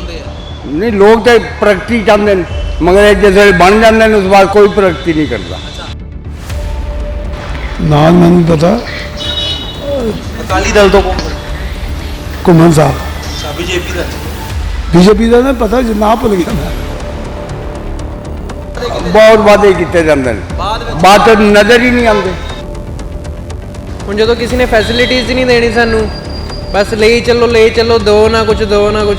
ਚਾਹੁੰਦੇ ਆ? ਨਹੀਂ ਲੋਕ ਤੇ ਪ੍ਰਗਤੀ ਚਾਹੁੰਦੇ ਨੇ ਮਗਰ ਇਹ ਜਦੋਂ ਬਣ ਜਾਂਦੇ ਨੇ ਉਸ ਬਾਅਦ ਕੋਈ ਪ੍ਰਗਤੀ ਨਹੀਂ ਕਰਦਾ। ਨਾਲ ਮੈਨੂੰ ਪਤਾ ਅਕਾਲੀ ਦਲ ਤੋਂ ਕੌਣ? ਘੁੰਮਣ ਸਾਹਿਬ। ਅੱਛਾ ਬੀਜੇਪੀ ਦਾ। ਬੀਜੇਪੀ ਦਾ ਨਾ ਪਤਾ ਜੇ ਨਾ ਭੁੱਲ ਗਿਆ ਮੈਂ। ਬਹੁਤ ਵਾਅਦੇ ਕੀਤੇ ਜਾਂਦੇ ਨੇ। ਬਾਅਦ ਵਿੱਚ ਬਾਅਦ ਚ ਨਜ਼ਰ ਹੀ ਨਹੀਂ ਆਉਂਦੇ। ਹੁਣ ਜਦੋਂ ਕਿਸੇ ਨੇ ਫੈਸਿਲਿਟੀਜ਼ ਹੀ ਨਹੀਂ ਦੇਣੀ ਸਾਨੂੰ ਬਸ ਲਈ ਚੱਲੋ ਲਈ ਚੱਲੋ ਦੋ ਨਾ ਕੁਝ ਦੋ ਨਾ ਕੁਝ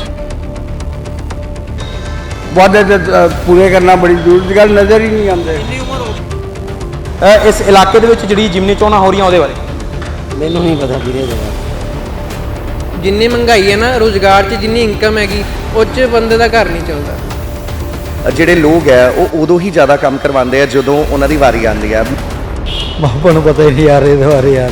ਵਾਅਦੇ ਤੇ ਪੂਰੇ ਕਰਨਾ ਬੜੀ ਦੂਰ ਦੀ ਗੱਲ ਨਜ਼ਰ ਹੀ ਨਹੀਂ ਆਉਂਦੇ। ਕਿੰਨੀ ਉਮਰ ਹੋ ਇਸ ਇਲਾਕੇ ਦੇ ਵਿੱਚ ਜਿਹੜੀ ਜਿਮਨੀ ਚੋਣਾਂ ਹੋ ਰਹੀਆਂ ਉਹਦੇ ਬਾਰੇ। ਮੈਨੂੰ ਨਹੀਂ ਪਤਾ ਵੀਰੇ ਦਾ ਜਿੰਨੀ ਮਹਿੰਗਾਈ ਹੈ ਨਾ ਰੋਜ਼ਗਾਰ 'ਚ ਜਿੰਨੀ ਇਨਕਮ ਹੈਗੀ ਉਹ 'ਚ ਬੰਦੇ ਦਾ ਘਰ ਨਹੀਂ ਚੱਲਦਾ। ਜਿਹੜੇ ਲੋਕ ਹੈ ਉਹ ਉਦੋਂ ਹੀ ਜ਼ਿਆਦਾ ਕੰਮ ਕਰਵਾਉਂਦੇ ਆ ਜਦੋਂ ਉਹਨਾਂ ਦੀ ਵਾਰੀ ਆਉਂਦੀ ਹੈ। ਬਾਪਾ ਨੂੰ ਪਤਾ ਹੀ ਨਹੀਂ ਯਾਰ ਇਹਦੇ ਬਾਰੇ ਯਾਰ।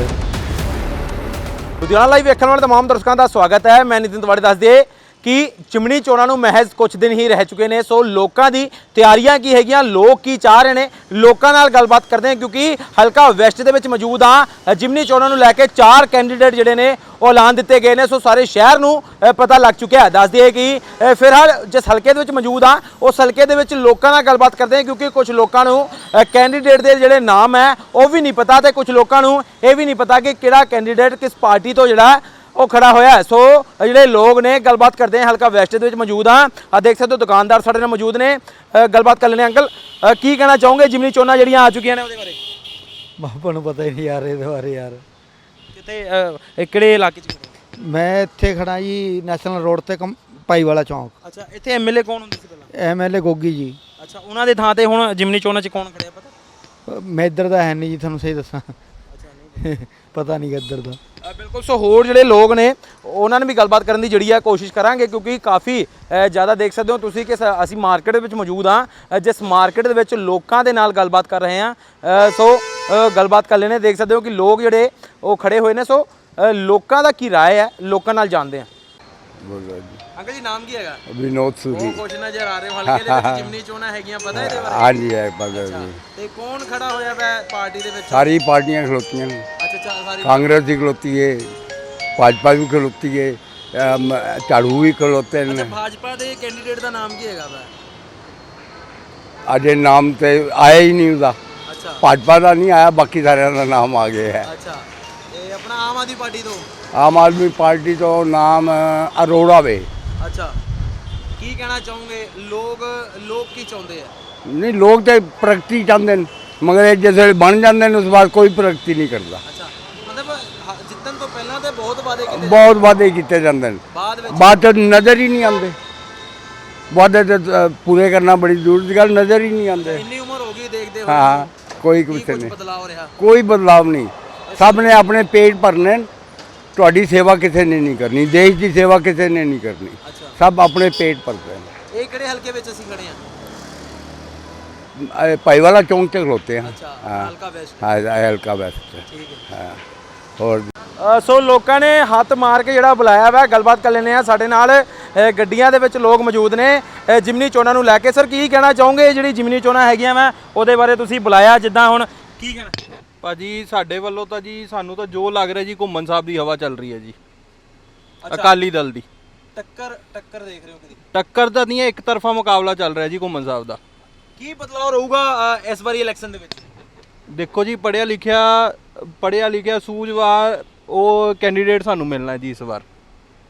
ਲੁਧਿਆਣਾ ਲਾਈਵ ਵੇਖਣ ਵਾਲੇ ਤਮਾਮ ਦਰਸ਼ਕਾਂ ਦਾ ਸਵਾਗਤ ਹੈ। ਮੈਂ ਨਿਤਿਨ ਤਵਾੜੇ ਦੱਸ ਦਈਏ ਕਿ ਚਿਮਣੀ ਚੋਣਾਂ ਨੂੰ ਮਹਿਜ਼ ਕੁਝ ਦਿਨ ਹੀ ਰਹਿ ਚੁੱਕੇ ਨੇ। ਸੋ ਲੋਕਾਂ ਦੀ ਤਿਆਰੀਆਂ ਕੀ ਹੈਗੀਆਂ? ਲੋਕ ਕੀ ਚਾਹ ਰਹੇ ਨੇ? ਲੋਕਾਂ ਨਾਲ ਗੱਲਬਾਤ ਕਰਦੇ ਹਾਂ ਕਿਉਂਕਿ ਹਲਕਾ ਵੈਸਟ ਦੇ ਵਿੱਚ ਮੌਜੂਦ ਆ ਜਿਮਨੀ ਚੋਣਾਂ ਨੂੰ ਲੈ ਕੇ ਚਾਰ ਕੈਂਡੀਡੇਟ ਜਿਹੜੇ ਨੇ, ਉਹ ਐਲਾਨ ਦਿੱਤੇ ਗਏ ਨੇ। ਸੋ ਸਾਰੇ ਸ਼ਹਿਰ ਨੂੰ ਪਤਾ ਲੱਗ ਚੁੱਕਿਆ ਹੈ। ਦੱਸ ਦਈਏ ਕਿ ਫਿਲਹਾਲ ਜਿਸ ਹਲਕੇ ਦੇ ਵਿੱਚ ਮੌਜੂਦ ਆ ਉਸ ਹਲਕੇ ਦੇ ਵਿੱਚ ਲੋਕਾਂ ਨਾਲ ਗੱਲਬਾਤ ਕਰਦੇ ਹਾਂ ਕਿਉਂਕਿ ਕੁਝ ਲੋਕਾਂ ਨੂੰ ਕੈਂਡੀਡੇਟ ਦੇ ਜਿਹੜੇ ਨਾਮ ਹੈ, ਉਹ ਵੀ ਨਹੀਂ ਪਤਾ ਤੇ ਕੁਝ ਲੋਕਾਂ ਨੂੰ ਇਹ ਵੀ ਨਹੀਂ ਪਤਾ ਕਿ ਕਿਹੜਾ ਕੈਂਡੀਡੇਟ ਕਿਸ ਪਾਰਟੀ ਤੋਂ ਜਿਹੜਾ ਉਹ ਖੜਾ ਹੋਇਆ ਹੈ। ਸੋ ਜਿਹੜੇ ਲੋਕ ਨੇ ਗੱਲਬਾਤ ਕਰਦੇ ਆ ਹਲਕਾ ਵੈਸਟ ਦੇ ਵਿੱਚ ਮੌਜੂਦ ਆ ਆ ਦੇਖ ਸਕਦੇ ਹੋ ਦੁਕਾਨਦਾਰ ਸਾਡੇ ਨਾਲ ਮੌਜੂਦ ਨੇ। ਗੱਲਬਾਤ ਕਰ ਲੈਣੇ ਅੰਕਲ। ਕੀ ਕਹਿਣਾ ਚਾਹੋਗੇ? ਜਿਮਨੀ ਚੋਣਾਂ ਜਿਹੜੀਆਂ ਆ ਚੁੱਕੀਆਂ ਨੇ ਉਹਦੇ ਬਾਰੇ। ਬਾਪਾ ਨੂੰ ਪਤਾ ਹੀ ਨਹੀਂ ਯਾਰ ਇਹਦੇ ਬਾਰੇ ਯਾਰ। ਕਿਤੇ ਕਿਹੜੇ ਇਲਾਕੇ 'ਚ ਮੈਂ ਇੱਥੇ ਖੜਾ ਜੀ ਨੈਸ਼ਨਲ ਰੋਡ ਤੇ ਭਾਈ ਵਾਲਾ ਚੌਂਕ। ਅੱਛਾ ਇੱਥੇ ਐਮਐਲਏ ਕੌਣ ਹੁੰਦੇ ਸੀ ਪਹਿਲਾਂ? ਐਮਐਲਏ ਗੋਗੀ ਜੀ। ਅੱਛਾ ਉਹਨਾਂ ਦੇ ਥਾਂ ਤੇ ਹੁਣ ਜਿਮਨੀ ਚੋਣਾਂ 'ਚ ਕੌਣ ਖੜਿਆ ਪਤਾ? ਮੈਂ ਇੱਧਰ ਦਾ ਹੈ ਨਹੀਂ ਜੀ ਤੁਹਾਨੂੰ ਸਹੀ ਦੱਸਾਂ। ਪਤਾ ਨਹੀਂ ਇੱਧਰ ਦਾ। ਅ, ਬਿਲਕੁਲ ਸੋ ਹੋਰ ਜਿਹੜੇ ਲੋਕ ਨੇ ਉਹਨਾਂ ਨੇ ਵੀ ਗੱਲਬਾਤ ਕਰਨ ਦੀ ਜਿਹੜੀ ਹੈ ਕੋਸ਼ਿਸ਼ ਕਰਾਂਗੇ ਕਿਉਂਕਿ ਕਾਫੀ ਅ, ਜ਼ਿਆਦਾ ਦੇਖ ਸਕਦੇ ਹੋ ਤੁਸੀਂ ਕਿ ਸ- ਅਸੀਂ ਮਾਰਕੀਟ ਦੇ ਵਿੱਚ ਮੌਜੂਦ ਹਾਂ। ਜਿਸ ਮਾਰਕੀਟ ਦੇ ਵਿੱਚ ਲੋਕਾਂ ਦੇ ਨਾਲ ਗੱਲਬਾਤ ਕਰ ਰਹੇ ਹਾਂ। ਅ, ਸੋ ਅ, ਗੱਲਬਾਤ ਕਰ ਲੈਣੇ ਦੇਖ ਸਕਦੇ ਹੋ ਕਿ ਲੋਕ ਜਿਹੜੇ ਉਹ ਖੜੇ ਹੋਏ ਨੇ। ਸੋ ਅ, ਲੋਕਾਂ ਦਾ ਕੀ ਰਾਏ ਹੈ? ਲੋਕਾਂ ਨਾਲ ਜਾਣਦੇ ਹਾਂ। ਅੰਕਲ ਜੀ ਨਾਮ ਕੀ ਹੈਗਾ? ਵਿਨੋਦ ਸੂਰੀ। ਉਹ ਕੁਛ ਨਜ਼ਰ ਆ ਰਹੇ ਹੋ ਹਲਕੇ ਦੇ ਵਿੱਚ ਜਿਮਨੀ ਚੋਣਾਂ ਹੈਗੀਆਂ ਪਤਾ ਇਹਦੇ ਬਾਰੇ? ਹਾਂਜੀ ਹੈ ਪਤਾ ਜੀ। ਤੇ ਕੌਣ ਖੜਾ ਹੋਇਆ ਵੈ ਪਾਰਟੀ ਦੇ ਵਿੱਚ? ਸਾਰੀ ਪਾਰਟੀਆਂ ਖਲੋਤੀਆਂ ਨੇ। ਅੱਛਾ ਅੱਛਾ ਸਾਰੀ ਕਾਂਗਰਸ ਦੀ ਖਲੋਤੀ ਹੈ ਭਾਜਪਾ ਵੀ ਖਲੋਤੀ ਹੈ ਅਮ, ਝਾੜੂ ਵੀ ਖਲੋਤੇ ਨੇ। ਭਾਜਪਾ ਦੇ ਕੈਂਡੀਡੇਟ ਦਾ ਨਾਮ ਕੀ ਹੈਗਾ ਵੈ? ਅਜੇ ਨਾਮ ਤੇ ਆਇਆ ਹੀ ਨਹੀਂ ਉਹਦਾ। ਅੱਛਾ। ਭਾਜਪਾ ਦਾ ਨਹੀਂ ਆਇਆ ਬਾਕੀ ਸਾਰਿਆਂ ਦਾ ਨਾਮ ਆ ਗਿਆ ਹੈ। ਅੱਛਾ ਇਹ ਆਪਣਾ ਆਮ ਆਦਮੀ ਪਾਰਟੀ ਤੋਂ? ਆਮ ਆਦਮੀ ਪਾਰਟੀ ਤੋਂ ਨਾਮ ਅਰੋੜਾ ਵੇ। ਅੱਛਾ। ਕੀ ਕਹਿਣਾ ਚਾਹੋਗੇ? ਲੋਕ ਲੋਕ ਕੀ ਚਾਹੁੰਦੇ ਆ? ਨਹੀਂ ਲੋਕ ਤੇ ਪ੍ਰਗਤੀ ਚਾਹੁੰਦੇ ਨੇ ਮਗਰ ਇਹ ਜਦੋਂ ਬਣ ਜਾਂਦੇ ਨੇ ਉਸ ਬਾਅਦ ਕੋਈ ਪ੍ਰਗਤੀ ਨਹੀਂ ਕਰਦਾ। ਅੱਛਾ। ਮਤਲਬ ਹ- ਜਿੱਤਣ ਤੋਂ ਪਹਿਲਾਂ ਤੇ ਬਹੁਤ ਵਾਅਦੇ ਕੀਤੇ ਬਹੁਤ ਵਾਅਦੇ ਕੀਤੇ ਜਾਂਦੇ ਨੇ। ਬਾਅਦ ਵਿੱਚ? ਬਾਅਦ ਚ ਨਜ਼ਰ ਹੀ ਨਹੀਂ ਆਉਂਦੇ। ਵਾਅਦੇ ਤੇ ਅ, ਪੂਰੇ ਕਰਨਾ ਬੜੀ ਦੂਰ ਦੀ ਗੱਲ ਨਜ਼ਰ ਹੀ ਨਹੀਂ ਆਉਂਦੇ। ਇੰਨੀ ਉਮਰ ਹੋ ਗਈ ਦੇਖਦੇ ਹੋਏ। ਹਾਂ ਕੋਈ ਕੀ ਕੁਛ ਕੁਝ ਨਹੀਂ। ਬਦਲਾਅ ਹੋ ਰਿਹਾ? ਕੋਈ ਬਦਲਾਵ ਨਹੀਂ। ਸਭ ਨੇ ਆਪਣੇ ਪੇਟ ਭਰਨੇ ਨੇ। ਤੁਹਾਡੀ ਸੇਵਾ ਕਿਸੇ ਨੇ ਨਹੀਂ ਕਰਨੀ ਦੇਸ਼ ਦੀ ਸੇਵਾ ਕਿਸੇ ਨੇ ਨਹੀਂ ਕਰਨੀ। ਅੱਛਾ। ਸਭ ਆਪਣੇ ਪੇਟ ਭਰਦੇ ਨੇ। ਇਹ ਕਿਹੜੇ ਹਲਕੇ ਵਿੱਚ ਅਸੀਂ ਖੜੇ ਆ ਇਹ ਭਾਈਵਾਲਾ ਚੌਂਕ ਤੇ ਖਲੋਤੇ ਹਾਂ। ਅੱਛਾ ਹਾਂ। ਹਲਕਾ ਵੈਸਟ। ਹਾਂ ਇਹ ਹਲਕਾ ਵੈਸਟ। ਠੀਕ ਹੈ। ਹਾਂ। ਹੋਰ ਅ, ਸੋ ਲੋਕਾਂ ਨੇ ਹੱਥ ਮਾਰ ਕੇ ਜਿਹੜਾ ਬੁਲਾਇਆ ਵਾ ਗੱਲਬਾਤ ਕਰ ਲੈਣੇ ਆ ਸਾਡੇ ਨਾਲ ਅ, ਗੱਡੀਆਂ ਦੇ ਵਿੱਚ ਲੋਕ ਮੌਜੂਦ ਨੇ। ਅ, ਜਿਮਨੀ ਚੋਣਾਂ ਨੂੰ ਲੈ ਕੇ। ਸਰ ਕੀ ਕਹਿਣਾ ਚਾਹੋਗੇ? ਜਿਹੜੀ ਜਿਮਨੀ ਚੋਣਾਂ ਹੈਗੀਆਂ ਵਾ ਉਹਦੇ ਬਾਰੇ ਤੁਸੀਂ ਬੁਲਾਇਆ ਜਿੱਦਾਂ ਹੁਣ। ਕੀ ਕਹਿਣਾ ਭਾਜੀ ਸਾਡੇ ਵੱਲੋਂ ਤਾਂ ਜੀ ਸਾਨੂੰ ਤਾਂ ਜੋ ਲੱਗ ਰਿਹਾ ਜੀ ਘੁੰਮਣ ਸਾਹਿਬ ਦੀ ਹਵਾ ਚੱਲ ਰਹੀ ਹੈ ਜੀ। ਅਕਾਲੀ ਦਲ ਦੀ। ਟੱਕਰ ਟੱਕਰ ਦੇਖ ਰਹੇ ਹੋ ਕਦੀ ਟੱਕਰ ਤਾਂ ਨਹੀਂ ਹੈ ਇੱਕ ਤਰਫਾ ਮੁਕਾਬਲਾ ਚੱਲ ਰਿਹਾ ਜੀ ਘੁੰਮਣ ਸਾਹਿਬ ਦਾ। ਕੀ ਬਦਲਾਅ ਰਹੂਗਾ ਅ, ਇਸ ਵਾਰੀ ਇਲੈਕਸ਼ਨ ਦੇ ਵਿੱਚ? ਦੇਖੋ ਜੀ ਪੜਿਆ ਲਿਖਿਆ ਪੜਿਆ ਲਿਖਿਆ ਸੂਝਵਾਰ ਉਹ ਕੈਂਡੀਡੇਟ ਸਾਨੂੰ ਮਿਲਣਾ ਹੈ ਜੀ ਇਸ ਵਾਰ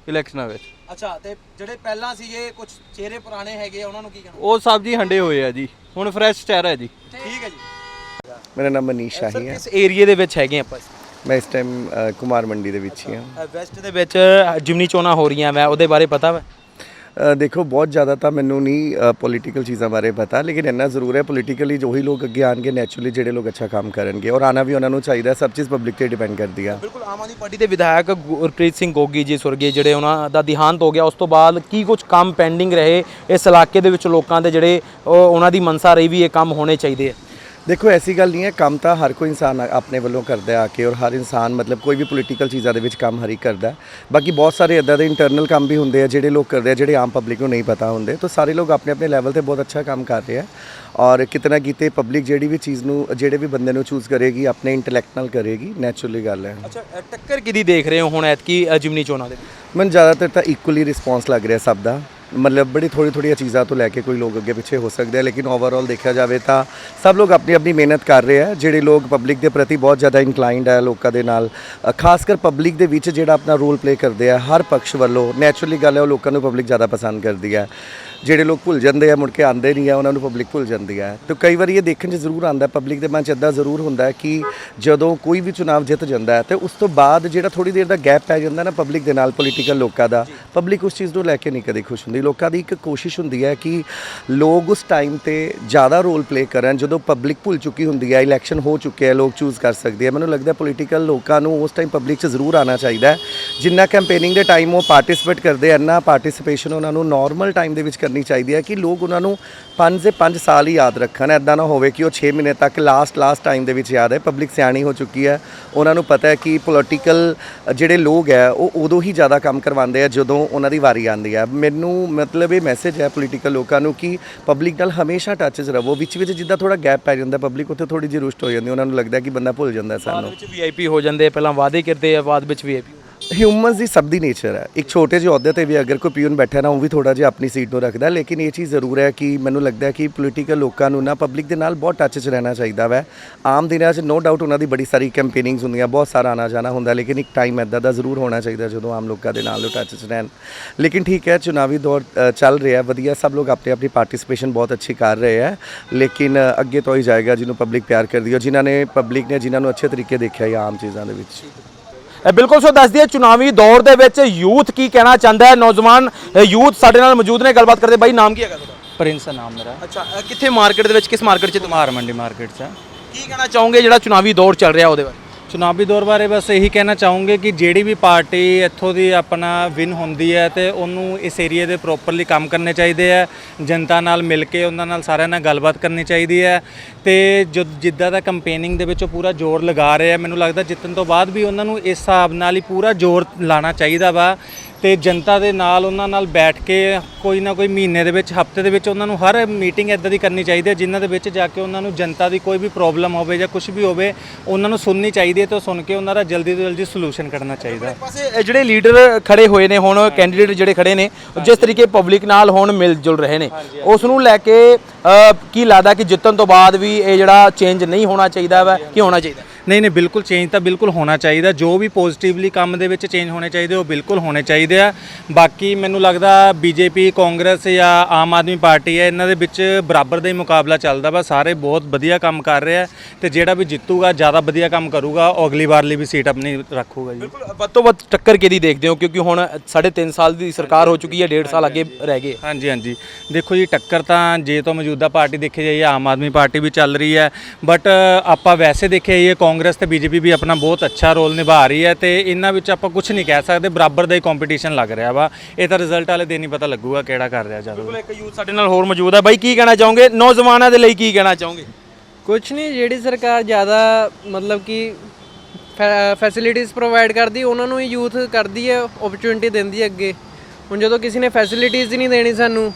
ਇਲੈਕਸ਼ਨਾਂ ਵਿੱਚ। ਅੱਛਾ ਤੇ ਜਿਹੜੇ ਪਹਿਲਾਂ ਸੀਗੇ ਕੁਝ ਚਿਹਰੇ ਪੁਰਾਣੇ ਹੈਗੇ ਆ, ਉਹਨਾਂ ਨੂੰ ਕੀ ਕਹਿਣਾ? ਉਹ ਸਭ ਜੀ ਹੰਡੇ ਹੋਏ ਆ ਜੀ। ਹੁਣ ਫਰੈਸ਼ ਚਿਹਰਾ ਹੈ ਜੀ। ਠੀਕ ਹੈ ਜੀ। ਮੇਰਾ ਨਾਮ ਮਨੀਸ਼ ਸਰ ਸ਼ਾਹੀ ਹੈ ਕਿਸ ਏਰੀਏ ਦੇ ਵਿੱਚ ਹੈਗੇ ਆਪਾਂ? ਮੈਂ ਇਸ ਟਾਈਮ ਕੁਮਾਰ ਮੰਡੀ ਦੇ ਵਿੱਚ ਹੀ ਹਾਂ। ਵੈਸਟ ਦੇ ਵਿੱਚ ਜਿਮਨੀ ਚੋਣਾਂ ਹੋ ਰਹੀਆਂ ਮੈਂ ਉਹਦੇ ਬਾਰੇ ਪਤਾ ਵਾ? ਅ, ਦੇਖੋ ਬਹੁਤ ਜ਼ਿਆਦਾ ਤਾਂ ਮੈਨੂੰ ਨਹੀਂ ਪੋਲੀਟੀਕਲ ਚੀਜ਼ਾਂ ਬਾਰੇ ਪਤਾ ਲੇਕਿਨ ਇੰਨਾ ਜ਼ਰੂਰ ਹੈ ਪੋਲੀਟੀਕਲੀ ਜੋ ਹੀ ਲੋਕ ਅੱਗੇ ਆਣਗੇ ਨੈਚੁਰਲੀ ਜਿਹੜੇ ਲੋਕ ਅੱਛਾ ਕੰਮ ਕਰਨਗੇ ਔਰ ਆਣਾ ਵੀ ਉਹਨਾਂ ਨੂੰ ਚਾਹੀਦਾ ਸਭ ਚੀਜ਼ ਪਬਲਿਕ ਤੇ ਡਿਪੈਂਡ ਕਰਦੀ ਆ। ਬਿਲਕੁਲ ਆਮ ਆਦਮੀ ਪਾਰਟੀ ਦੇ ਵਿਧਾਇਕ ਗੁਰਪ੍ਰੀਤ ਸਿੰਘ ਗੋਗੀ ਜੀ ਸੁਰਗੇ ਜਿਹੜੇ ਉਹਨਾਂ ਦਾ ਦਿਹਾਂਤ ਹੋ ਗਿਆ ਉਸ ਤੋਂ ਬਾਅਦ ਕੀ ਕੁਝ ਕੰਮ ਪੈਂਡਿੰਗ ਰਹੇ ਇਸ ਇਲਾਕੇ ਦੇ ਵਿੱਚ ਲੋਕਾਂ ਦੇ ਜਿਹੜੇ ਉਹ ਉਹਨਾਂ ਦੀ ਮਨਸਾ ਰਹੀ ਵੀ ਇਹ ਕੰਮ ਹੋਣੇ ਚਾਹੀਦੇ ਆ? ਦੇਖੋ ਐਸੀ ਗੱਲ ਨਹੀਂ ਹੈ ਕੰਮ ਤਾਂ ਹਰ ਕੋਈ ਇਨਸਾਨ ਆਪਣੇ ਵੱਲੋਂ ਕਰਦਾ ਆ ਕੇ ਔਰ ਹਰ ਇਨਸਾਨ ਮਤਲਬ ਕੋਈ ਵੀ ਪੋਲੀਟੀਕਲ ਚੀਜ਼ਾਂ ਦੇ ਵਿੱਚ ਕੰਮ ਹਰੀ ਕਰਦਾ। ਬਾਕੀ ਬਹੁਤ ਸਾਰੇ ਇਦਾਂ ਦੇ ਇੰਟਰਨਲ ਕੰਮ ਵੀ ਹੁੰਦੇ ਆ ਜਿਹੜੇ ਲੋਕ ਕਰਦੇ ਆ ਜਿਹੜੇ ਆਮ ਪਬਲਿਕ ਨੂੰ ਨਹੀਂ ਪਤਾ ਹੁੰਦੇ। ਤਾਂ ਸਾਰੇ ਲੋਕ ਆਪਣੇ ਆਪਣੇ ਲੈਵਲ ਤੇ ਬਹੁਤ ਅੱਛਾ ਕੰਮ ਕਰ ਰਹੇ ਆ ਔਰ ਕਿਤਨਾ ਕਿਤੇ ਪਬਲਿਕ ਜਿਹੜੀ ਵੀ ਚੀਜ਼ ਨੂੰ ਜਿਹੜੇ ਵੀ ਬੰਦੇ ਨੂੰ ਚੂਜ਼ ਕਰੇਗੀ ਆਪਣੇ ਇੰਟੈਲੈਕਟ ਨਾਲ ਕਰੇਗੀ ਨੈਚੁਰਲੀ ਗੱਲ ਹੈ। ਅੱਛਾ ਟੱਕਰ ਕਿਹਦੀ ਦੇਖ ਰਹੇ ਹੋ ਹੁਣ ਐਤਕੀ ਜਿਮਨੀ ਚੋਣਾਂ ਦੇ ਮੈਨੂੰ ਜ਼ਿਆਦਾਤਰ ਤਾਂ ਇਕੁਅਲੀ ਰਿਸਪੌਂਸ ਲੱਗ ਰਿਹਾ ਸਭ ਦਾ। ਮਤਲਬ ਬੜੀ ਥੋੜੀ ਥੋੜੀਆਂ ਚੀਜ਼ਾਂ ਤੋਂ ਲੈ ਕੇ ਕੋਈ ਲੋਕ ਅੱਗੇ ਪਿੱਛੇ ਹੋ ਸਕਦੇ ਆ ਲੇਕਿਨ ਓਵਰਆਲ ਦੇਖਿਆ ਜਾਵੇ ਤਾਂ ਸਭ ਲੋਕ ਆਪਣੀ ਆਪਣੀ ਮਿਹਨਤ ਕਰ ਰਹੇ ਆ ਜਿਹੜੇ ਲੋਕ ਪਬਲਿਕ ਦੇ ਪ੍ਰਤੀ ਬਹੁਤ ਜ਼ਿਆਦਾ ਇਨਕਲਾਈਨਡ ਹੈ ਲੋਕਾਂ ਦੇ ਨਾਲ ਅ, ਖਾਸ ਕਰ ਪਬਲਿਕ ਦੇ ਵਿੱਚ ਜਿਹੜਾ ਆਪਣਾ ਰੋਲ ਪਲੇ ਕਰਦੇ ਆ ਹਰ ਪੱਖ ਵੱਲੋਂ ਨੈਚੁਰਲੀ ਗੱਲ ਹੈ ਉਹ ਲੋਕਾਂ ਨੂੰ ਪਬਲਿਕ ਜ਼ਿਆਦਾ ਪਸੰਦ ਕਰਦੀ ਹੈ ਜਿਹੜੇ ਲੋਕ ਭੁੱਲ ਜਾਂਦੇ ਆ, ਮੁੜ ਕੇ ਆਉਂਦੇ ਨਹੀਂ ਆ, ਉਹਨਾਂ ਨੂੰ ਪਬਲਿਕ ਭੁੱਲ ਜਾਂਦੀ ਹੈ ਤੇ ਕਈ ਵਾਰੀ ਇਹ ਦੇਖਣ 'ਚ ਜ਼ਰੂਰ ਆਉਂਦਾ ਪਬਲਿਕ ਦੇ ਮਨ 'ਚ ਇਦਾਂ ਜ਼ਰੂਰ ਹੁੰਦਾ ਹੈ ਕਿ ਜਦੋਂ ਕੋਈ ਵੀ ਚੁਣਾਵ ਜਿੱਤ ਜਾਂਦਾ ਹੈ, ਤੇ ਉਸ ਤੋਂ ਬਾਅਦ ਜਿਹੜਾ ਥੋੜੀ ਦੇਰ ਦਾ ਗੈਪ ਪੈ ਜਾਂਦਾ ਨਾ ਪਬਲਿਕ ਦੇ ਨਾਲ ਪੋਲੀਟੀਕਲ ਲੋਕਾਂ ਦਾ ਪਬਲਿਕ ਉਸ ਚੀਜ਼ ਨੂੰ ਲੈ ਕੇ ਨਹੀਂ ਕਦੇ ਖੁਸ਼ ਹੁੰਦੀ। ਲੋਕਾਂ ਦੀ ਇੱਕ ਕੋਸ਼ਿਸ਼ ਹੁੰਦੀ ਹੈ ਕਿ ਲੋਕ ਉਸ ਟਾਈਮ ਤੇ ਜ਼ਿਆਦਾ ਰੋਲ ਪਲੇ ਕਰਨ, ਜਦੋਂ ਪਬਲਿਕ ਭੁੱਲ ਚੁੱਕੀ ਹੁੰਦੀ ਹੈ ਇਲੈਕਸ਼ਨ ਹੋ ਚੁੱਕੇ ਹੈ ਲੋਕ ਚੂਜ਼ ਕਰ ਸਕਦੇ ਆ। ਮੈਨੂੰ ਲੱਗਦਾ ਪੋਲੀਟੀਕਲ ਲੋਕਾਂ ਨੂੰ ਉਸ ਟਾਈਮ ਪਬਲਿਕ 'ਚ ਜ਼ਰੂਰ ਆਉਣਾ ਚਾਹੀਦਾ ਜਿੰਨਾ ਕੈਂਪੇਨਿੰਗ ਦੇ ਟਾਈਮ ਉਹ ਪਾਰਟਿਸਿਪੇਟ ਕਰਦੇ ਆ ਨਾ ਪਾਰਟਿਸਿਪੇਸ਼ਨ ਉਹਨਾਂ ਨੂੰ ਨਾਰਮਲ ਟਾਈਮ ਦੇ ਵਿੱਚ ਕਰਨੀ ਚਾਹੀਦੀ ਹੈ ਕਿ ਲੋਕ ਉਹਨਾਂ ਨੂੰ 5 ਸੇ 5 ਸਾਲ ਹੀ ਯਾਦ ਰੱਖਣ। ਐਦਾਂ ਨਾ ਹੋਵੇ ਕਿ ਉਹ 6 ਮਹੀਨੇ ਤੱਕ ਲਾਸਟ ਲਾਸਟ ਟਾਈਮ ਦੇ ਵਿੱਚ ਯਾਦ ਹੈ। ਪਬਲਿਕ ਸਿਆਣੀ ਹੋ ਚੁੱਕੀ ਹੈ। ਉਹਨਾਂ ਨੂੰ ਪਤਾ ਹੈ ਕਿ ਪੋਲੀਟੀਕਲ ਜਿਹੜੇ ਲੋਕ ਹੈ, ਉਹ ਉਦੋਂ ਹੀ ਜ਼ਿਆਦਾ ਕੰਮ ਕਰਵਾਉਂਦੇ ਆ ਜਦੋਂ ਉਹਨਾਂ ਦੀ ਵਾਰੀ ਆਉਂਦੀ ਹੈ। ਮੈਨੂੰ ਮਤਲਬ ਇਹ ਮੈਸੇਜ ਹੈ ਪੋਲੀਟੀਕਲ ਲੋਕਾਂ ਨੂੰ ਕਿ ਪਬਲਿਕ ਨਾਲ ਹਮੇਸ਼ਾ ਟੱਚ 'ਚ ਰਹੋ। ਵਿੱਚ ਵਿੱਚ ਜਿੱਦਾਂ ਥੋੜਾ ਗੈਪ ਪੈ ਜਾਂਦਾ ਪਬਲਿਕ ਉੱਥੇ ਥੋੜੀ ਜਿਹੀ ਰੁਸ਼ਟ ਹੋ ਜਾਂਦੀ ਉਹਨਾਂ ਨੂੰ ਲੱਗਦਾ ਕਿ ਬੰਦਾ ਭੁੱਲ ਜਾਂਦਾ ਬਾਅਦ ਸਾਨੂੰ। ਵਿੱਚ ਵੀਆਈਪੀ ਹੋ ਜਾਂਦੇ ਪਹਿਲਾਂ ਵਾਅਦੇ ਕਰਦੇ ਆ, ਬਾਅਦ ਵਿੱਚ ਵੀਆਈਪੀ ਹਿਊਮਨਸ ਦੀ ਸਭ ਦੀ ਨੇਚਰ ਹੈ। ਇੱਕ ਛੋਟੇ ਜਿਹੇ ਅਹੁਦੇ ਤੇ ਵੀ ਅਗਰ ਕੋਈ ਪਿਊਨ ਬੈਠਾ ਨਾ, ਉਹ ਵੀ ਥੋੜਾ ਜਿਹਾ ਆਪਣੀ ਸੀਟ ਨੂੰ ਰੱਖਦਾ ਲੇਕਿਨ ਇਹ ਚੀਜ਼ ਜ਼ਰੂਰ ਹੈ ਕਿ ਮੈਨੂੰ ਲੱਗਦਾ ਹੈ ਕਿ ਪੋਲੀਟੀਕਲ ਲੋਕਾਂ ਨੂੰ ਨਾ ਪਬਲਿਕ ਦੇ ਨਾਲ ਬਹੁਤ ਟੱਚ 'ਚ ਰਹਿਣਾ ਚਾਹੀਦਾ ਵੈ। ਆਮ ਦਿਨਾਂ 'ਚ ਨੋ ਡਾਊਟ ਉਹਨਾਂ ਦੀ ਬੜੀ ਸਾਰੀ ਕੈਂਪੇਨਿੰਗਸ ਹੁੰਦੀਆਂ, ਬਹੁਤ ਸਾਰਾ ਆਣਾ ਜਾਣਾ ਹੁੰਦਾ, ਲੇਕਿਨ ਇੱਕ ਟਾਈਮ ਐਦਾਂ ਦਾ ਜ਼ਰੂਰ ਹੋਣਾ ਚਾਹੀਦਾ ਜਦੋਂ ਆਮ ਲੋਕਾਂ ਦੇ ਨਾਲ ਉਹ ਟੱਚ 'ਚ ਰਹਿਣ। ਲੇਕਿਨ ਠੀਕ ਹੈ, ਚੁਣਾਵੀ ਦੌਰ ਚੱਲ ਰਿਹਾ ਵਧੀਆ, ਸਭ ਲੋਕ ਆਪਣੀ ਆਪਣੀ ਪਾਰਟਿਸਿਪੇਸ਼ਨ ਬਹੁਤ ਅੱਛੀ ਕਰ ਰਹੇ ਹੈ। ਲੇਕਿਨ ਅੱਗੇ ਤੋਂ ਹੀ ਜਾਏਗਾ, ਜਿਹਨੂੰ ਪਬਲਿਕ ਪਿਆਰ ਕਰਦੀ ਹੈ ਜਿਨ੍ਹਾਂ ਨੇ ਪਬਲਿਕ ਨੇ, ਜਿਨ੍ਹਾਂ ਨੂੰ ਅੱਛੇ ਤਰੀਕੇ ਦੇਖਿਆ ਇਹ ਆਮ ਚੀਜ਼ਾਂ ਦੇ ਵਿੱਚ। ਬਿਲਕੁਲ ਸੋ ਦੱਸ ਦਈਏ ਚੁਣਾਵੀ ਦੌਰ ਦੇ ਵਿੱਚ ਯੂਥ ਕੀ ਕਹਿਣਾ ਚਾਹੁੰਦਾ ਹੈ? ਨੌਜਵਾਨ ਯੂਥ ਸਾਡੇ ਨਾਲ ਮੌਜੂਦ ਨੇ ਗੱਲਬਾਤ ਕਰਦੇ ਬਾਈ ਨਾਮ ਕੀ ਹੈਗਾ ਤੁਹਾਡਾ? ਪ੍ਰਿੰਸ ਨਾਮ ਮੇਰਾ। ਅੱਛਾ ਕਿੱਥੇ ਮਾਰਕੀਟ ਦੇ ਵਿੱਚ ਕਿਸ ਮਾਰਕੀਟ 'ਚ ਤੁਸੀਂ? ਮਾਰ ਮੰਡੀ ਮਾਰਕੀਟ 'ਚ। ਕੀ ਕਹਿਣਾ ਚਾਹੋਗੇ ਜਿਹੜਾ ਚੁਣਾਵੀ ਦੌਰ ਚੱਲ ਰਿਹਾ ਉਹਦੇ ਬਾਰੇ? ਚੁਣਾਵੀ ਦੌਰ ਬਾਰੇ ਬਸ ਇਹੀ ਕਹਿਣਾ ਚਾਹੂੰਗੇ ਕਿ ਜਿਹੜੀ ਵੀ ਪਾਰਟੀ ਇੱਥੋਂ ਦੀ ਆਪਣਾ ਵਿਨ ਹੁੰਦੀ ਹੈ ਤੇ ਉਹਨੂੰ ਇਸ ਏਰੀਆ ਦੇ ਪ੍ਰੋਪਰਲੀ ਕੰਮ ਕਰਨੇ ਚਾਹੀਦੇ ਆ ਜਨਤਾ ਨਾਲ ਮਿਲ ਕੇ ਉਹਨਾਂ ਨਾਲ ਸਾਰਿਆਂ ਨਾਲ ਗੱਲਬਾਤ ਕਰਨੀ ਚਾਹੀਦੀ ਹੈ ਤੇ ਜੋ ਜਿੱਦਾਂ ਦਾ ਕੰਪੇਨਿੰਗ ਦੇ ਵਿੱਚ ਉਹ ਪੂਰਾ ਜ਼ੋਰ ਲਗਾ ਰਹੇ ਆ ਮੈਨੂੰ ਲੱਗਦਾ ਜਿੱਤਣ ਤੋਂ ਬਾਅਦ ਵੀ ਉਹਨਾਂ ਨੂੰ ਇਸ ਹਿਸਾਬ ਨਾਲ ਹੀ ਪੂਰਾ ਜ਼ੋਰ ਲਾਣਾ ਚਾਹੀਦਾ ਵਾ ਤੇ ਜਨਤਾ ਦੇ ਨਾਲ ਉਹਨਾਂ ਨਾਲ ਬੈਠ ਕੇ ਕੋਈ ਨਾ ਕੋਈ ਮਹੀਨੇ ਦੇ ਵਿੱਚ ਹਫ਼ਤੇ ਦੇ ਵਿੱਚ ਉਹਨਾਂ ਨੂੰ ਹਰ ਮੀਟਿੰਗ ਇਦਾਂ ਦੀ ਕਰਨੀ ਚਾਹੀਦੀ ਹੈ ਜਿਨ੍ਹਾਂ ਦੇ ਵਿੱਚ ਜਾ ਕੇ ਉਹਨਾਂ ਨੂੰ ਜਨਤਾ ਦੀ ਕੋਈ ਵੀ ਪ੍ਰੋਬਲਮ ਹੋਵੇ ਜਾਂ ਕੁਝ ਵੀ ਹੋਵੇ ਉਹਨਾਂ ਨੂੰ ਸੁਣਨੀ ਚਾਹੀਦੀ ਹੈ ਤੇ ਸੁਣ ਕੇ ਉਹਨਾਂ ਦਾ ਜਲਦੀ ਤੋਂ ਜਲਦੀ ਸੋਲੂਸ਼ਨ ਕੱਢਣਾ ਚਾਹੀਦਾ ਪਾਸੇ ਜਿਹੜੇ ਲੀਡਰ ਖੜੇ ਹੋਏ ਨੇ ਹੁਣ ਕੈਂਡੀਡੇਟ ਜਿਹੜੇ ਖੜੇ ਨੇ ਜਿਸ ਤਰੀਕੇ ਪਬਲਿਕ ਨਾਲ ਹੁਣ ਮਿਲ ਜੁਲ ਰਹੇ ਨੇ ਉਸ ਨੂੰ ਲੈ ਕੇ ਕੀ ਲੱਗਦਾ ਕਿ ਜਿੱਤਣ ਤੋਂ ਬਾਅਦ ਵੀ ਇਹ ਜਿਹੜਾ ਚੇਂਜ ਨਹੀਂ ਹੋਣਾ ਚਾਹੀਦਾ ਵਾ ਕੀ ਹੋਣਾ ਚਾਹੀਦਾ? ਨਹੀਂ ਨਹੀਂ ਬਿਲਕੁਲ ਚੇਂਜ ਤਾਂ ਬਿਲਕੁਲ ਹੋਣਾ ਚਾਹੀਦਾ। ਜੋ ਵੀ ਪੋਜ਼ਿਟਿਵਲੀ ਕੰਮ ਦੇ ਵਿੱਚ ਚੇਂਜ ਹੋਣੇ ਚਾਹੀਦੇ ਉਹ ਬਿਲਕੁਲ ਹੋਣੇ ਚਾਹੀਦੇ ਆ। ਬਾਕੀ ਮੈਨੂੰ ਲੱਗਦਾ ਬੀਜੇਪੀ ਕਾਂਗਰਸ ਜਾਂ ਆਮ ਆਦਮੀ ਪਾਰਟੀ ਹੈ ਇਹਨਾਂ ਦੇ ਵਿੱਚ ਬਰਾਬਰ ਦਾ ਹੀ ਮੁਕਾਬਲਾ ਚੱਲਦਾ ਵਾ। ਸਾਰੇ ਬਹੁਤ ਵਧੀਆ ਕੰਮ ਕਰ ਰਹੇ ਆ ਤੇ ਜਿਹੜਾ ਵੀ ਜਿੱਤੂਗਾ ਜ਼ਿਆਦਾ ਵਧੀਆ ਕੰਮ ਕਰੂਗਾ ਉਹ ਅਗਲੀ ਵਾਰ ਲਈ ਵੀ ਸੀਟ ਆਪਣੀ ਰੱਖੂਗਾ ਜੀ। ਬਿਲਕੁਲ ਵੱਧ ਤੋਂ ਵੱਧ ਟੱਕਰ ਕਿਹਦੀ ਦੇਖਦੇ ਹੋ? ਕਿਉਂਕਿ ਹੁਣ 3.5 ਸਾਲ ਦੀ ਸਰਕਾਰ ਹੋ ਚੁੱਕੀ ਹੈ 1.5 ਸਾਲ ਅੱਗੇ ਰਹਿ ਗਏ। ਹਾਂਜੀ ਹਾਂਜੀ। ਦੇਖੋ ਜੀ ਟੱਕਰ ਤਾਂ ਜੇ ਤੋਂ ਮੌਜੂਦਾ ਪਾਰਟੀ ਦੇਖੀ ਜਾਈਏ ਆਮ ਆਦਮੀ ਪਾਰਟੀ ਵੀ ਚੱਲ ਰਹੀ ਹੈ। ਬਟ ਆਪਾਂ ਵੈਸੇ ਦੇਖਿਆ ਜਾਈਏ ਕਾਂਗਰਸ ਤੇ ਬੀਜੇਪੀ ਵੀ ਆਪਣਾ ਬਹੁਤ ਅੱਛਾ ਰੋਲ ਨਿਭਾ ਰਹੀ ਹੈ ਤੇ ਇਹਨਾਂ ਵਿੱਚ ਆਪਾਂ ਕੁਝ ਨਹੀਂ ਕਹਿ ਸਕਦੇ ਬਰਾਬਰ ਦਾ ਹੀ ਕੰਪੀਟੀਸ਼ਨ ਲੱਗ ਰਿਹਾ ਵਾ। ਇਹ ਤਾਂ ਰਿਜ਼ਲਟ ਵਾਲੇ ਦਿਨ ਹੀ ਪਤਾ ਲੱਗੂਗਾ ਕਿਹੜਾ ਕਰ ਰਿਹਾ ਜ਼ਿਆਦਾ ਬਿਲਕੁਲ ਇੱਕ ਯੂਥ ਸਾਡੇ ਨਾਲ ਹੋਰ ਮੌਜੂਦ ਹੈ। ਬਾਈ ਕੀ ਕਹਿਣਾ ਚਾਹੋਗੇ? ਨੌਜਵਾਨਾਂ ਦੇ ਲਈ ਕੀ ਕਹਿਣਾ ਚਾਹੋਗੇ? ਕੁਛ ਨਹੀਂ ਜਿਹੜੀ ਸਰਕਾਰ ਜ਼ਿਆਦਾ ਮਤਲਬ ਕਿ ਫੈਸਿਲਿਟੀਆਂ ਪ੍ਰੋਵਾਈਡ ਕਰਦੀ ਉਹਨਾਂ ਨੂੰ ਹੀ ਯੂਥ ਕਰਦੀ ਹੈ ਓਪਰਚੁਨਿਟੀ ਦਿੰਦੀ ਹੈ ਅੱਗੇ। ਹੁਣ ਜਦੋਂ ਕਿਸੇ ਨੇ ਫੈਸਿਲਿਟੀਆਂ ਹੀ ਨਹੀਂ ਦੇਣੀ ਸਾਨੂੰ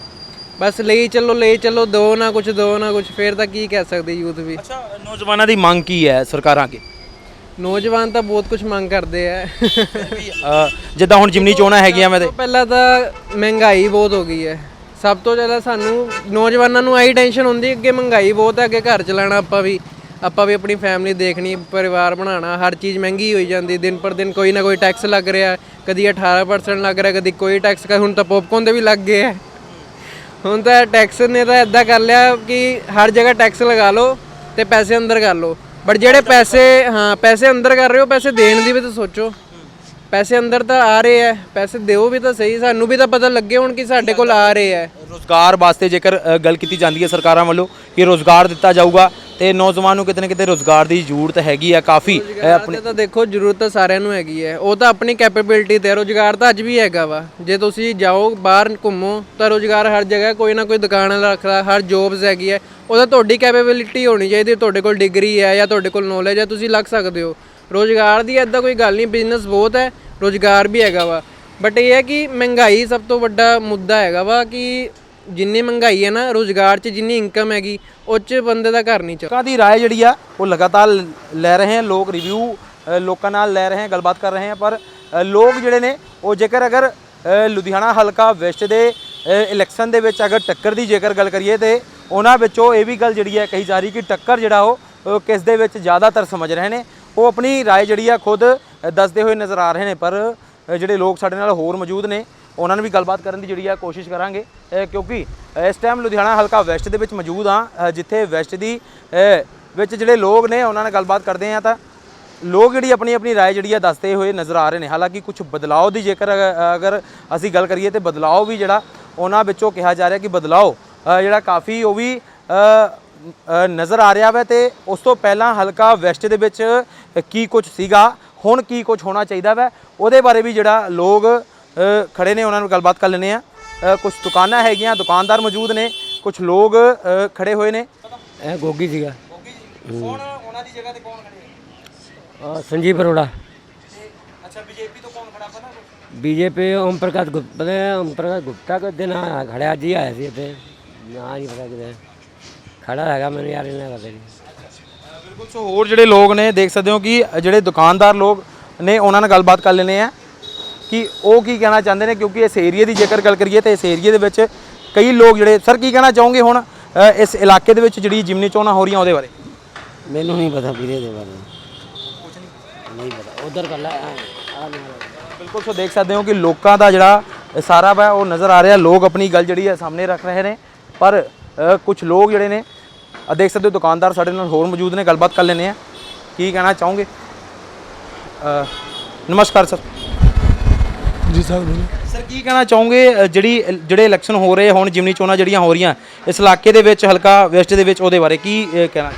ਬਸ ਲਈ ਚੱਲੋ ਲਈ ਚੱਲੋ ਦੋ ਨਾ ਕੁਝ ਦੋ ਨਾ ਕੁਝ ਫੇਰ ਤਾਂ ਕੀ ਕਹਿ ਸਕਦੇ ਯੂਥ ਵੀ। ਅੱਛਾ ਨੌਜਵਾਨਾਂ ਦੀ ਮੰਗ ਕੀ ਹੈ ਸਰਕਾਰਾਂ ਅੱਗੇ? ਨੌਜਵਾਨ ਤਾਂ ਬਹੁਤ ਕੁਝ ਮੰਗ ਕਰਦੇ ਆ। ਅ, ਜਿੱਦਾਂ ਹੁਣ ਜਿਮਨੀ ਚੋਣਾਂ ਹੈਗੀਆਂ ਮੈਂ ਤੇ ਪਹਿਲਾਂ ਤਾਂ ਮਹਿੰਗਾਈ ਬਹੁਤ ਹੋ ਗਈ ਹੈ। ਸਭ ਤੋਂ ਜ਼ਿਆਦਾ ਸਾਨੂੰ ਨੌਜਵਾਨਾਂ ਨੂੰ ਆਈ ਟੈਨਸ਼ਨ ਹੁੰਦੀ ਹੈ ਅੱਗੇ ਮਹਿੰਗਾਈ ਬਹੁਤ ਹੈ ਅੱਗੇ ਘਰ ਚਲਾਉਣਾ ਆਪਾਂ ਵੀ ਆਪਾਂ ਵੀ ਆਪਣੀ ਫੈਮਿਲੀ ਦੇਖਣੀ ਪਰਿਵਾਰ ਬਣਾਉਣਾ ਹਰ ਚੀਜ਼ ਮਹਿੰਗੀ ਹੋਈ ਜਾਂਦੀ ਦਿਨ ਪਰ ਦਿਨ ਕੋਈ ਨਾ ਕੋਈ ਟੈਕਸ ਲੱਗ ਰਿਹਾ ਕਦੀ 18% ਲੱਗ ਰਿਹਾ ਕਦੀ ਕੋਈ ਟੈਕਸ ਹੁਣ ਤਾਂ ਪੌਪਕੌਰਨ ਦੇ ਵੀ ਲੱਗ ਗਏ ਹੈ। ਹੁਣ ਤਾਂ ਟੈਕਸ ਨੇ ਤਾਂ ਇਦਾਂ ਕਰ ਲਿਆ ਕਿ ਹਰ ਜਗ੍ਹਾ ਟੈਕਸ ਲਗਾ ਲਓ ਤੇ ਪੈਸੇ ਅੰਦਰ ਕਰ ਲਓ। ਬਟ ਜਿਹੜੇ ਪੈਸੇ, ਹਾਂ, ਪੈਸੇ ਅੰਦਰ ਕਰ ਰਹੇ ਹੋ, ਪੈਸੇ ਦੇਣ ਦੀ ਵੀ ਤਾਂ ਸੋਚੋ। ਪੈਸੇ ਅੰਦਰ ਤਾਂ ਆ ਰਹੇ ਐ, ਪੈਸੇ ਦਿਓ ਵੀ ਤਾਂ ਸਹੀ, ਸਾਨੂੰ ਵੀ ਤਾਂ ਪਤਾ ਲੱਗੇ ਹੁਣ ਕਿ ਸਾਡੇ ਕੋਲ ਆ ਰਹੇ ਐ। ਰੋਜ਼ਗਾਰ ਵਾਸਤੇ ਜੇਕਰ ਗੱਲ ਕੀਤੀ ਜਾਂਦੀ ਹੈ ਸਰਕਾਰਾਂ ਵੱਲੋਂ ਕਿ ਰੋਜ਼ਗਾਰ ਦਿੱਤਾ ਜਾਊਗਾ ਤੇ ਨੌਜਵਾਨ ਨੂੰ ਕਿਤੇ ਨਾ ਕਿਤੇ ਰੋਜ਼ਗਾਰ ਦੀ ਜ਼ਰੂਰਤ ਹੈਗੀ ਆ ਕਾਫੀ। ਆਪਣੇ ਤਾਂ ਦੇਖੋ ਜ਼ਰੂਰਤ ਤਾਂ ਸਾਰਿਆਂ ਨੂੰ ਹੈਗੀ ਹੈ। ਉਹ ਤਾਂ ਆਪਣੀ ਕੈਪੇਬਿਲਿਟੀ ਤੇ ਰੁਜ਼ਗਾਰ ਤਾਂ ਅੱਜ ਵੀ ਹੈਗਾ ਵਾ। ਜੇ ਤੁਸੀਂ ਜਾਓ ਬਾਹਰ ਘੁੰਮੋ ਤਾਂ ਰੁਜ਼ਗਾਰ ਹਰ ਜਗ੍ਹਾ ਕੋਈ ਨਾ ਕੋਈ ਦੁਕਾਨ ਰੱਖਦਾ ਹਰ ਜੋਬਸ ਹੈਗੀ ਹੈ। ਉਹਦਾ ਤੁਹਾਡੀ ਕੈਪੇਬਿਲਿਟੀ ਹੋਣੀ ਚਾਹੀਦੀ ਤੁਹਾਡੇ ਕੋਲ ਡਿਗਰੀ ਹੈ ਜਾਂ ਤੁਹਾਡੇ ਕੋਲ ਨੌਲੇਜ ਹੈ ਤੁਸੀਂ ਲੱਗ ਸਕਦੇ ਹੋ। ਰੋਜ਼ਗਾਰ ਦੀ ਐਦਾਂ ਕੋਈ ਗੱਲ ਨਹੀਂ ਬਿਜ਼ਨਸ ਬਹੁਤ ਹੈ ਰੋਜ਼ਗਾਰ ਵੀ ਹੈਗਾ ਵਾ। ਬਟ ਇਹ ਹੈ ਕਿ ਮਹਿੰਗਾਈ ਸਭ ਤੋਂ ਵੱਡਾ ਮੁੱਦਾ ਹੈਗਾ ਵਾ ਕਿ ਜਿੰਨੀ ਮਹਿੰਗਾਈ ਹੈ ਨਾ ਰੋਜ਼ਗਾਰ 'ਚ ਜਿੰਨੀ ਇਨਕਮ ਹੈਗੀ ਉਹ 'ਚ ਬੰਦੇ ਦਾ ਘਰ ਨਹੀਂ ਚੱਲ ਲੋਕਾਂ ਦੀ رائے ਜਿਹੜੀ ਆ ਉਹ ਲਗਾਤਾਰ ਲੈ ਰਹੇ ਹਨ ਲੋਕ ਰਿਵਿਊ ਲੋਕਾਂ ਨਾਲ ਲੈ ਰਹੇ ਹਨ ਗੱਲਬਾਤ ਕਰ ਰਹੇ ਹਨ ਪਰ ਅ, ਲੋਕ ਜਿਹੜੇ ਨੇ ਉਹ ਜੇਕਰ ਅਗਰ ਅ, ਲੁਧਿਆਣਾ ਹਲਕਾ ਵੈਸਟ ਦੇ ਇਲੈਕਸ਼ਨ ਦੇ ਵਿੱਚ ਅਗਰ ਟੱਕਰ ਦੀ ਜੇਕਰ ਗੱਲ ਕਰੀਏ ਤੇ ਉਹਨਾਂ ਵਿੱਚੋਂ ਇਹ ਵੀ ਗੱਲ ਜਿਹੜੀ ਹੈ ਕਹੀ ਜਾ ਰਹੀ ਕਿ ਟੱਕਰ ਜਿਹੜਾ ਉਹ ਅ, ਕਿਸ ਦੇ ਵਿੱਚ ਜ਼ਿਆਦਾਤਰ ਸਮਝ ਰਹੇ ਨੇ ਉਹ ਆਪਣੀ رائے ਜਿਹੜੀ ਆ ਖੁਦ ਅ, ਦੱਸਦੇ ਹੋਏ ਨਜ਼ਰ ਆ ਰਹੇ ਨੇ ਪਰ ਅ, ਜਿਹੜੇ ਲੋਕ ਸਾਡੇ ਨਾਲ ਹੋਰ ਮੌਜੂਦ ਨੇ ਉਹਨਾਂ ਨਾਲ ਵੀ ਗੱਲਬਾਤ ਕਰਨ ਦੀ ਜਿਹੜੀ ਆ ਕੋਸ਼ਿਸ਼ ਕਰਾਂਗੇ ਅ, ਕਿਉਂਕਿ ਇਸ ਟਾਈਮ ਲੁਧਿਆਣਾ ਹਲਕਾ ਵੈਸਟ ਦੇ ਵਿੱਚ ਮੌਜੂਦ ਆ ਜਿੱਥੇ ਵੈਸਟ ਦੀ ਅ, ਵਿੱਚ ਜਿਹੜੇ ਲੋਕ ਨੇ ਉਹਨਾਂ ਨਾਲ ਗੱਲਬਾਤ ਕਰਦੇ ਆ ਤਾਂ ਲੋਕ ਜਿਹੜੀ ਆਪਣੀ ਆਪਣੀ رائے ਜਿਹੜੀ ਆ ਦੱਸਦੇ ਹੋਏ ਨਜ਼ਰ ਆ ਰਹੇ ਨੇ ਹਾਲਾਂਕਿ ਕੁਝ ਬਦਲਾਅ ਦੀ ਜੇਕਰ ਅਗ- ਅਗਰ ਅਸੀਂ ਗੱਲ ਕਰੀਏ ਤੇ ਬਦਲਾਅ ਵੀ ਜਿਹੜਾ ਉਹਨਾਂ ਵਿੱਚੋਂ ਕਿਹਾ ਜਾ ਰਿਹਾ ਕਿ ਬਦਲਾਅ ਅ, ਜਿਹੜਾ ਕਾਫੀ ਉਹ ਵੀ ਅ, ਅ, ਨਜ਼ਰ ਆ ਰਿਹਾ ਵਾ ਤੇ ਉਸ ਤੋਂ ਪਹਿਲਾਂ ਹਲਕਾ ਵੈਸਟ ਦੇ ਵਿੱਚ ਕੀ ਕੁਝ ਸੀਗਾ ਹੁਣ ਕੀ ਕੁਝ ਹੋਣਾ ਚਾਹੀਦਾ ਵਾ ਉਹਦੇ ਬਾਰੇ ਵੀ ਜਿਹੜਾ ਲੋਕ ਅ, ਖੜੇ ਨੇ ਉਹਨਾਂ ਨੂੰ ਗੱਲਬਾਤ ਕਰ ਲੈਂਦੇ ਆ ਕੁਝ ਦੁਕਾਨਾਂ ਹੈਗੀਆਂ ਦੁਕਾਨਦਾਰ ਮੌਜੂਦ ਨੇ ਕੁਝ ਲੋਕ ਖੜੇ ਹੋਏ ਨੇ। ਇਹ ਗੋਗੀ ਸੀਗਾ। ਕੌਣ ਉਹਨਾਂ ਦੀ ਜਗ੍ਹਾ ਤੇ ਕੌਣ ਖੜੇ ਸੰਜੀਵ ਅਰੋੜਾ। ਅੱਛਾ ਬੀਜੇਪੀ ਤੋਂ ਕੌਣ ਖੜਾ ਪਤਾ ਬੀਜੇਪੀ ਓਮ ਪ੍ਰਕਾਸ਼ ਗੁਪਤਾ ਨੇ ਓਮ ਪ੍ਰਕਾਸ਼ ਗੁਪਤਾ ਕੋ ਦਿਨ ਆ ਖੜਿਆ ਜੀ ਆਇਆ ਸੀ ਇੱਥੇ। ਨਾ ਨਹੀਂ ਪਤਾ ਕਿਤੇ। ਖੜਾ ਹੈਗਾ ਮੈਨੂੰ ਯਾਰ ਇਹਨਾਂ ਨਹੀਂ। ਬਿਲਕੁਲ ਸੋ ਹੋਰ ਜਿਹੜੇ ਲੋਕ ਨੇ ਦੇਖ ਸਕਦੇ ਹੋ ਕਿ ਜਿਹੜੇ ਦੁਕਾਨਦਾਰ ਲੋਕ ਨੇ ਉਹਨਾਂ ਨਾਲ ਗੱਲਬਾਤ ਕਰ ਲੈਨੇ ਆ ਕਿ ਉਹ ਕੀ ਕਹਿਣਾ ਚਾਹੁੰਦੇ ਨੇ ਕਿਉਂਕਿ ਇਸ ਏਰੀਆ ਦੀ ਜੇਕਰ ਗੱਲ ਕਰੀਏ ਤੇ ਇਸ ਏਰੀਆ ਦੇ ਵਿੱਚ ਕਈ ਲੋਕ ਜਿਹੜੇ ਸਰ ਕੀ ਕਹਿਣਾ ਚਾਹੋਗੇ ਹੁਣ ਇਸ ਇਲਾਕੇ ਦੇ ਵਿੱਚ ਜਿਹੜੀ ਜਿਮਨੀ ਚੋਣਾਂ ਹੋ ਰਹੀਆਂ ਉਹਦੇ ਬਾਰੇ? ਮੈਨੂੰ ਨਹੀਂ ਪਤਾ ਵੀਰੇ ਦੇ ਬਾਰੇ। ਨਹੀਂ ਪਤਾ। ਉਧਰ ਕਰ ਲੈ ਆ ਆ ਨਹੀਂ ਬਿਲਕੁਲ ਸੋ ਦੇਖ ਸਕਦੇ ਹੋ ਕਿ ਲੋਕਾਂ ਦਾ ਜਿਹੜਾ ਸਾਰਾ ਵਾ ਉਹ ਨਜ਼ਰ ਆ ਰਿਹਾ। ਲੋਕ ਆਪਣੀ ਗੱਲ ਜਿਹੜੀ ਹੈ ਸਾਹਮਣੇ ਰੱਖ ਰਹੇ ਨੇ। ਪਰ ਕੁਝ ਲੋਕ ਜਿਹੜੇ ਨੇ ਆ ਦੇਖ ਸਕਦੇ ਹੋ ਦੁਕਾਨਦਾਰ ਸਾਡੇ ਨਾਲ ਹੋਰ ਮੌਜੂਦ ਨੇ ਗੱਲਬਾਤ ਕਰ ਲੈਨੇ ਆ ਕੀ ਕਹਿਣਾ ਚਾਹੋਗੇ? ਨਮਸਕਾਰ ਸਰ। ਜੀ ਸਕਦੇ ਨੇ ਸਰ ਕੀ ਕਹਿਣਾ ਚਾਹੋਗੇ ਜਿਹੜੀ ਜਿਹੜੇ ਇਲੈਕਸ਼ਨ ਹੋ ਰਹੇ ਹੁਣ ਜਿਮਨੀ ਚੋਣਾਂ ਜਿਹੜੀਆਂ ਹੋ ਰਹੀਆਂ ਇਸ ਇਲਾਕੇ ਦੇ ਵਿੱਚ ਹਲਕਾ ਵੈਸਟ ਦੇ ਵਿੱਚ ਉਹਦੇ ਬਾਰੇ ਕੀ ਕਹਿਣਾ?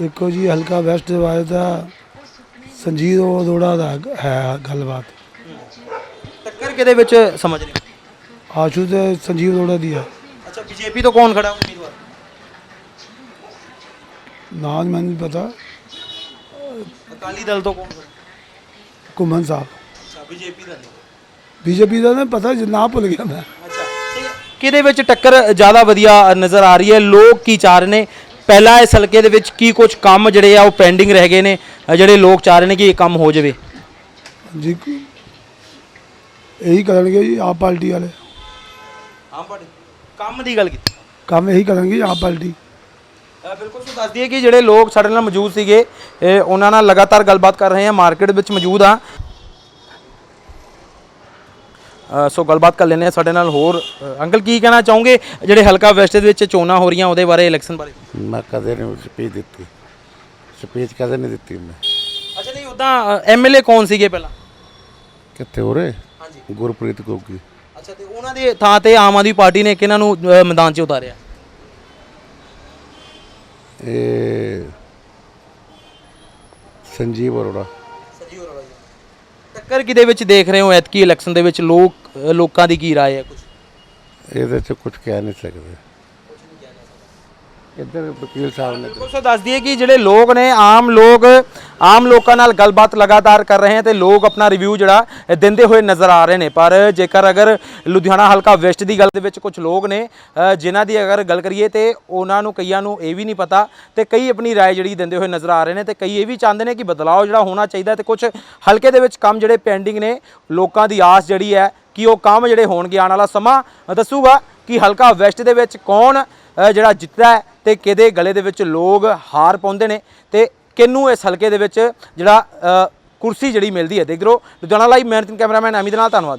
ਦੇਖੋ ਜੀ ਹਲਕਾ ਵੈਸਟ ਦੇ ਬਾਰੇ ਦਾ ਸੰਜੀਦ ਉਹ ਥੋੜਾ ਦਾ ਹੈ ਗੱਲਬਾਤ। ਟੱਕਰ ਕਿਹਦੇ ਵਿੱਚ ਸਮਝ ਰਹੇ ਆਸ਼ੂ ਤੇ ਸੰਜੀਵ ਥੋੜਾ ਦੀ ਹੈ ਅੱਛਾ ਬੀਜੇਪੀ ਤੋਂ ਕੌਣ ਖੜਾ ਉਮੀਦਵਾਰ? ਨਾਮ ਮੈਨੂੰ ਪਤਾ। ਅਕਾਲੀ ਦਲ ਤੋਂ ਕੌਣ ਖੜਾ? ਸਾਹਿਬ। ਬੀਜੇਪੀ ਦਾ ਨਹੀਂ। ਬੀਜੇਪੀ ਦਾ ਨਾ ਪਤਾ ਜੀ ਨਾਂ ਭੁੱਲ ਗਿਆ ਮੈਂ। ਅੱਛਾ ਕਿਹਦੇ ਵਿੱਚ ਟੱਕਰ ਜ਼ਿਆਦਾ ਵਧੀਆ ਨਜ਼ਰ ਆ ਰਹੀ ਹੈ? ਲੋਕ ਕੀ ਚਾਹ ਰਹੇ ਨੇ? ਪਹਿਲਾਂ ਇਸ ਹਲਕੇ ਦੇ ਵਿੱਚ ਕੀ ਕੁਝ ਕੰਮ ਜਿਹੜੇ ਆ ਉਹ ਪੈਂਡਿੰਗ ਰਹਿ ਗਏ ਨੇ? ਅ, ਜਿਹੜੇ ਲੋਕ ਚਾਹ ਰਹੇ ਨੇ ਕਿ ਇਹ ਕੰਮ ਹੋ ਜਾਵੇ? ਜੀ ਇਹੀ ਕਰਨਗੇ ਜੀ ਆਪ ਪਾਰਟੀ ਵਾਲੇ। ਆਮ ਪਾਰਟੀ? ਕੰਮ ਦੀ ਗੱਲ ਕੀਤੀ। ਕੰਮ ਇਹੀ ਕਰਨਗੇ ਆਪ ਪਾਰਟੀ। ਅ, ਬਿਲਕੁਲ ਸੋ ਦੱਸ ਦਈਏ ਕਿ ਜਿਹੜੇ ਲੋਕ ਸਾਡੇ ਨਾਲ ਮੌਜੂਦ ਸੀਗੇ ਇਹ ਉਹਨਾਂ ਨਾਲ ਲਗਾਤਾਰ ਗੱਲਬਾਤ ਕਰ ਰਹੇ ਹਾਂ ਮਾਰਕੀਟ ਵਿੱਚ ਮੌਜੂਦ ਆ। ਸੋ ਗੱਲਬਾਤ ਕਰ ਲੈਂਦੇ ਹਾਂ ਸਾਡੇ ਨਾਲ ਹੋਰ। ਅੰਕਲ ਕੀ ਕਹਿਣਾ ਚਾਹੋਗੇ? ਜਿਹੜੇ ਹਲਕਾ ਵੈਸਟ ਦੇ ਵਿੱਚ ਚੋਣਾਂ ਹੋ ਰਹੀਆਂ ਉਹਦੇ ਬਾਰੇ ਇਲੈਕਸ਼ਨ ਬਾਰੇ। ਮੈਂ ਕਦੇ ਨਹੀਂ ਸਪੀਚ ਦਿੱਤੀ। ਸਪੀਚ ਕਦੇ ਨਹੀਂ ਦਿੱਤੀ ਮੈਂ। ਅੱਛਾ ਨਹੀਂ ਉਦਾਂ ਐਮਐਲਏ ਕੌਣ ਸੀਗੇ ਪਹਿਲਾਂ? ਕਿੱਥੇ ਹੋ ਰਹੇ ਹਾਂਜੀ। ਗੁਰਪ੍ਰੀਤ ਗੋਗੀ। ਅੱਛਾ ਤੇ ਉਹਨਾਂ ਦੇ ਥਾਂ ਤੇ ਆਮ ਆਦਮੀ ਪਾਰਟੀ ਨੇ ਕਿਹਨਾਂ ਨੂੰ ਮੈਦਾਨ 'ਚ ਉਤਾਰਿਆ। ਇਹ ਸੰਜੀਵ ਅਰੋੜਾ। ਸੰਜੀਵ ਅਰੋੜਾ ਟੱਕਰ ਕਿਦੇ ਵਿੱਚ ਦੇਖ ਰਹੇ ਹੋ? ਐਤਕੀ ਇਲੈਕਸ਼ਨ ਦੇ ਵਿੱਚ ਲੋਕ ਲੋਕਾਂ ਦੀ ਕੀ ਰਾਏ ਹੈ ਕੁਝ ਇਹਦੇ 'ਚ ਕੁਝ ਕਹਿ ਨਹੀਂ ਸਕਦੇ। ਇੱਧਰ ਵਕੀਲ ਸਾਹਿਬ ਨੇ ਬਿਲਕੁਲ ਸੋ ਦੱਸ ਦਈਏ ਕਿ ਜਿਹੜੇ ਲੋਕ ਨੇ ਆਮ ਲੋਕ ਆਮ ਲੋਕਾਂ ਨਾਲ ਗੱਲਬਾਤ ਲਗਾਤਾਰ ਕਰ ਰਹੇ ਹਨ ਤੇ ਲੋਕ ਆਪਣਾ ਰਿਵਿਊ ਜਿਹੜਾ ਇਹ ਦਿੰਦੇ ਹੋਏ ਨਜ਼ਰ ਆ ਰਹੇ ਨੇ ਪਰ ਜੇਕਰ ਅਗਰ ਲੁਧਿਆਣਾ ਹਲਕਾ ਵੈਸਟ ਦੀ ਗੱਲ ਦੇ ਵਿੱਚ ਕੁਝ ਲੋਕ ਨੇ ਅ, ਜਿਨ੍ਹਾਂ ਦੀ ਅਗਰ ਗੱਲ ਕਰੀਏ ਤੇ ਉਹਨਾਂ ਨੂੰ ਕਈਆਂ ਨੂੰ ਇਹ ਵੀ ਨਹੀਂ ਪਤਾ ਤੇ ਕਈ ਆਪਣੀ رائے ਜਿਹੜੀ ਦਿੰਦੇ ਹੋਏ ਨਜ਼ਰ ਆ ਰਹੇ ਨੇ ਤੇ ਕਈ ਇਹ ਵੀ ਚਾਹੁੰਦੇ ਨੇ ਕਿ ਬਦਲਾਅ ਜਿਹੜਾ ਹੋਣਾ ਚਾਹੀਦਾ ਤੇ ਕੁਝ ਹਲਕੇ ਦੇ ਵਿੱਚ ਕੰਮ ਜਿਹੜੇ ਪੈਂਡਿੰਗ ਨੇ ਲੋਕਾਂ ਦੀ ਆਸ ਜਿਹੜੀ ਹੈ ਕਿ ਉਹ ਕੰਮ ਜਿਹੜੇ ਹੋਣਗੇ ਆਉਣ ਵਾਲਾ ਸਮਾਂ ਦੱਸੂਗਾ ਕਿ ਹਲਕਾ ਵੈਸਟ ਦੇ ਵਿੱਚ ਕੌਣ ਅ, ਜਿਹੜਾ ਜਿੱਤਦਾ ਹੈ ਤੇ ਕਿਹਦੇ ਗਲੇ ਦੇ ਵਿੱਚ ਲੋਕ ਹਾਰ ਪਾਉਂਦੇ ਨੇ ਤੇ ਕਿਹਨੂੰ ਇਸ ਹਲਕੇ ਦੇ ਵਿੱਚ ਜਿਹੜਾ ਕੁਰਸੀ ਜਿਹੜੀ ਮਿਲਦੀ ਹੈ ਦੇਖ ਲਓ। ਲੁਧਿਆਣਾ ਲਾਈਵ ਮਿਹਨਤੀ ਕੈਮਰਾਮੈਨ ਅਮਿਤ ਨਾਲ, ਧੰਨਵਾਦ।